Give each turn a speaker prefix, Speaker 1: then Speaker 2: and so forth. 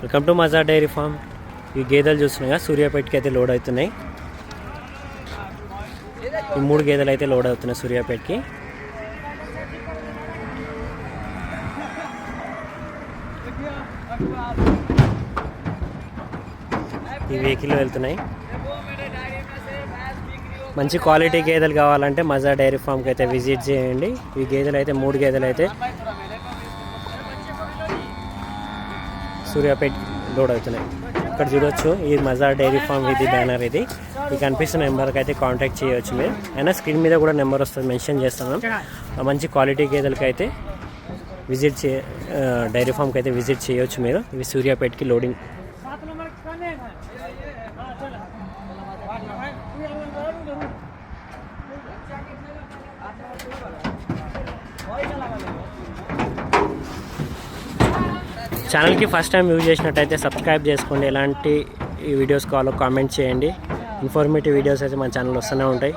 Speaker 1: Welcome to Maja dairy farm ఈ గేదెలు చూస్తున్నాయి సూర్యాపేటకి అయితే లోడ్ అవుతున్నాయి. ఈ మూడు గేదెలు అయితే లోడ్ అవుతున్నాయి సూర్యాపేటకి. ఈ వెహికల్ వెళ్తున్నాయి. మంచి క్వాలిటీ గేదెలు కావాలంటే మజా డైరీ ఫామ్కి అయితే విజిట్ చేయండి. ఈ గేదెలు అయితే మూడు గేదెలు అయితే సూర్యాపేట్ లోడ్ అవుతున్నాయి. ఇక్కడ చూడొచ్చు ఈ మజా డైరీ ఫామ్ ఇది బ్యానర్ ఇది. మీకు కనిపిస్తున్న నెంబర్కి అయితే కాంటాక్ట్ చేయవచ్చు మీరు. అయినా స్క్రీన్ మీద కూడా నెంబర్ వస్తుంది మెన్షన్ చేస్తున్నాం మంచి క్వాలిటీ గేదెలకి అయితే విజిట్ చే డైరీ ఫామ్కి అయితే విజిట్ చేయవచ్చు మీరు. ఇవి సూర్యాపేట్కి లోడింగ్ ఛానల్కి ఫస్ట్ టైం యూజ్ చేసినట్టయితే సబ్స్క్రైబ్ చేసుకోండి. ఎలాంటి ఈ వీడియోస్ కావాలో కామెంట్ చేయండి. ఇన్ఫర్మేటివ్ వీడియోస్ అయితే మన ఛానల్ వస్తూనే ఉంటాయి.